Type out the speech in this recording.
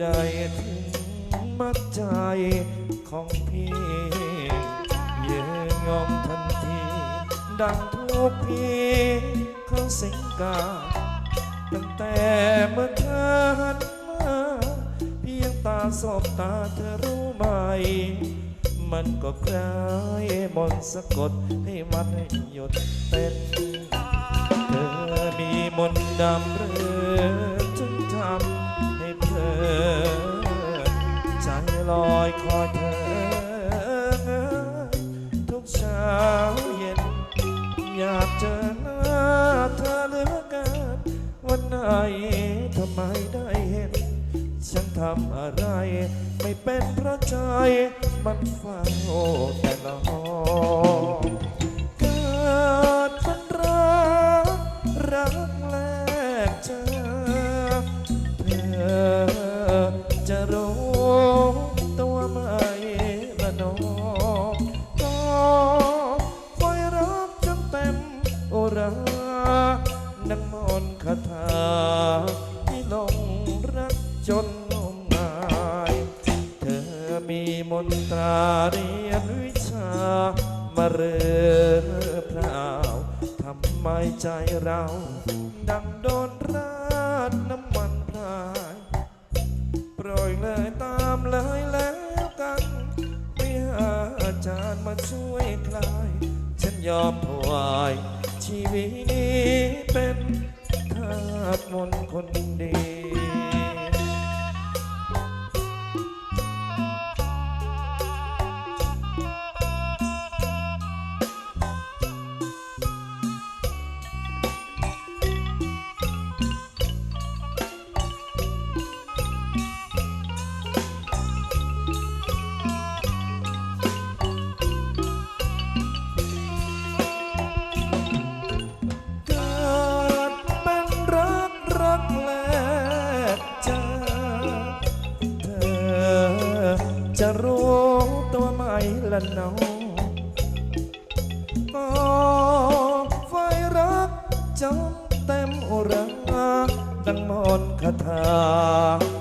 ใดถึงมัดใจของพี่เยื่งยอมทันที ดังทุกพี่เขาสิงกาตั้งแต่เมื่อเธอหันมาเพียงตาสบตาเธอรู้ไหม มันก็คล้ายมนสะกดให้มันหยุดเต้นเธอมีมนต์ดำเรื่ อยคอยเธอทุกเช้าเย็น อยากเจอหน้าเธอเหลือเกินวันไหนทำไมได้เห็น ฉันทำอะไร ไม่เป็นเพราะใจมันเฝ้าแต่ละห้อง ละน้องก็คอยรักจนเต็มโอรานังมนคาถาที่หลงรักจนงมงาย เธอมีมนตราเรียนวิชา มาเรือพราวทำไมใจเรา ดังโดนรา ยอมถวาย ชีวิตนี้เป็นทาสมนคนดี จะรู้ตัวไหมละน้องก็ไฟรักจนเต็มอุราดังมนคาถา